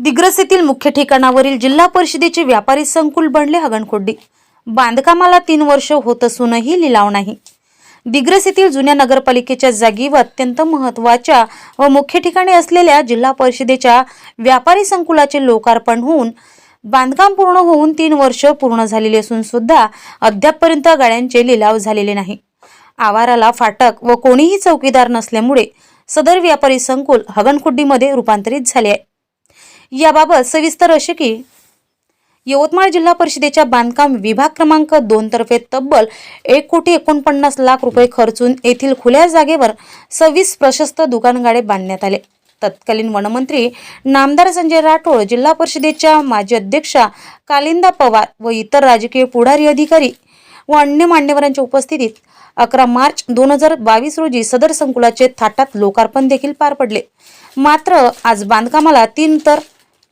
दिग्रस येथील मुख्य ठिकाणावरील जिल्हा परिषदेचे व्यापारी संकुल बनले हगणखोड्डी बांधकामाला तीन वर्ष होत असूनही लिलाव नाही. दिग्रस येथील जुन्या नगरपालिकेच्या जागी व अत्यंत महत्त्वाच्या व मुख्य ठिकाणी असलेल्या जिल्हा परिषदेच्या व्यापारी संकुलाचे लोकार्पण होऊन बांधकाम पूर्ण होऊन तीन वर्ष पूर्ण झालेली असून सुद्धा अद्यापपर्यंत गाड्यांचे लिलाव झालेले नाही. आवाराला फाटक व कोणीही चौकीदार नसल्यामुळे सदर व्यापारी संकुल हगणखुड्डीमध्ये रूपांतरित झाले आहे. याबाबत सविस्तर असे की यवतमाळ जिल्हा परिषदेच्या बांधकाम विभाग क्रमांक दोन तर्फे तब्बल एक कोटी एकोणपन्नास लाख रुपये खर्चून येथील खुल्या जागेवर सव्वीस प्रशस्त दुकानगाडे बांधण्यात आले. तत्कालीन वनमंत्री नामदार संजय राठोड जिल्हा परिषदेच्या माजी अध्यक्षा कालिंदा पवार व इतर राजकीय पुढारी अधिकारी व अन्य मान्यवरांच्या उपस्थितीत अकरा मार्च दोन हजार बावीस रोजी सदर संकुलाचे थाटात लोकार्पण देखील पार पडले. मात्र आज बांधकामाला तीन तर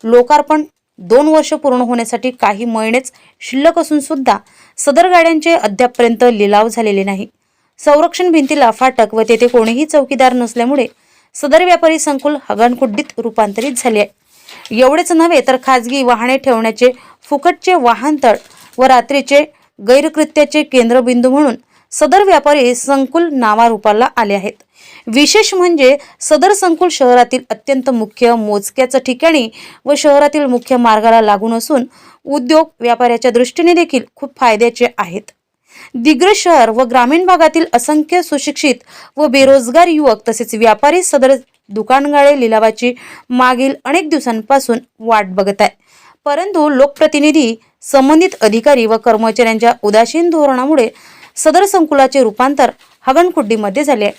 लोकार्पण दोन वर्ष पूर्ण होण्यासाठी काही महिनेच शिल्लक असून सुद्धा सदर गाड्यांचे अद्यापपर्यंत लिलाव झालेले नाही. संरक्षण भिंतीला फाटक व तेथे कोणीही चौकीदार नसल्यामुळे सदर व्यापारी संकुल हगणकुड्डीत रूपांतरित झाले आहे. एवढेच नव्हे तर खाजगी वाहने ठेवण्याचे फुकटचे वाहनतळ व रात्रीचे गैरकृत्याचे केंद्रबिंदू म्हणून सदर व्यापारी संकुल नावारूपाला आले आहेत. विशेष म्हणजे सदर संकुल शहरातील अत्यंत मुख्य मोजक्याचं ठिकाणी व शहरातील मुख्य मार्गाला लागून असून उद्योग व्यापाऱ्याच्या दृष्टीने देखील खूप फायद्याचे आहेत. दिग्रस शहर व ग्रामीण भागातील असंख्य सुशिक्षित व बेरोजगार युवक तसेच व्यापारी सदर दुकानगाळे लिलावाची मागील अनेक दिवसांपासून वाट बघत आहे परंतु लोकप्रतिनिधी संबंधित अधिकारी व कर्मचाऱ्यांच्या उदासीन धोरणामुळे सदर संकुलाचे रूपांतर हगणखुड्डीमध्ये झाले.